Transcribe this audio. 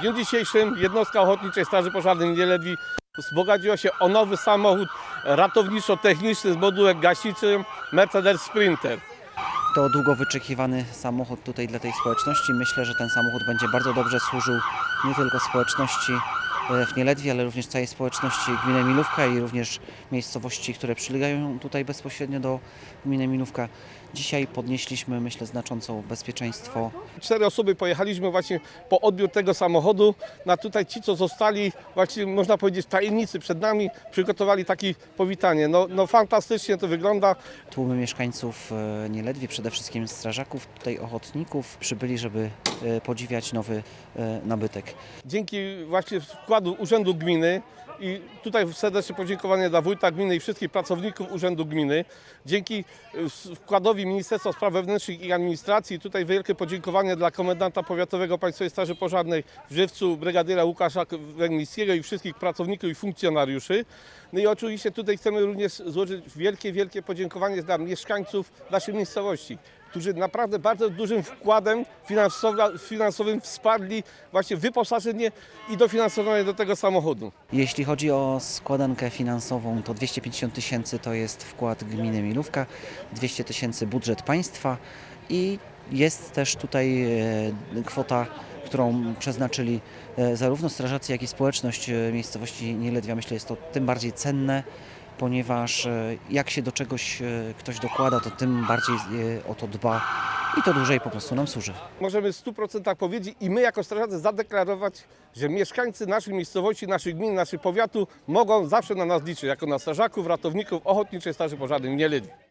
W dniu dzisiejszym jednostka Ochotniczej Straży Pożarnej Nieledwi wzbogaciła się o nowy samochód ratowniczo-techniczny z modułem gaśniczym Mercedes Sprinter. To długo wyczekiwany samochód tutaj dla tej społeczności. Myślę, że ten samochód będzie bardzo dobrze służył nie tylko społeczności w Nieledwie, ale również całej społeczności gminy Milówka i również miejscowości, które przylegają tutaj bezpośrednio do gminy Milówka. Dzisiaj podnieśliśmy, myślę, znacząco bezpieczeństwo Cztery osoby pojechaliśmy właśnie po odbiór tego samochodu. Na tutaj ci, co zostali, właśnie można powiedzieć tajemnicy przed nami, przygotowali takie powitanie. No, no fantastycznie to wygląda. tłumy mieszkańców e, Nieledwie, przede wszystkim strażaków, tutaj ochotników, przybyli, żeby e, podziwiać nowy e, nabytek. Dzięki właśnie wkładu Urzędu Gminy i tutaj serdeczne podziękowanie dla wójta gminy i wszystkich pracowników Urzędu Gminy. Dzięki y, wkładowi Ministerstwa Spraw Wewnętrznych i Administracji tutaj wielkie podziękowanie dla komendanta powiatowego Państwowej Straży Pożarnej w Żywcu, brygadiera Łukasza Węglickiego i wszystkich pracowników i funkcjonariuszy. No i oczywiście tutaj chcemy również złożyć wielkie, wielkie podziękowanie dla mieszkańców naszej miejscowości którzy naprawdę bardzo dużym wkładem finansowym wsparli właśnie wyposażenie i dofinansowanie do tego samochodu. Jeśli chodzi o składankę finansową, to 250 tysięcy to jest wkład gminy Milówka, 200 tysięcy budżet państwa i jest też tutaj e, kwota, którą przeznaczyli e, zarówno strażacy, jak i społeczność e, miejscowości Nieledwia. Myślę, jest to tym bardziej cenne, ponieważ e, jak się do czegoś e, ktoś dokłada, to tym bardziej e, o to dba i to dłużej po prostu nam służy. Możemy w 100% powiedzieć i my jako strażacy zadeklarować, że mieszkańcy naszej miejscowości, naszych gmin, naszych powiatu mogą zawsze na nas liczyć, jako na strażaków, ratowników Ochotniczej Straży Pożarnej w Nieledwie.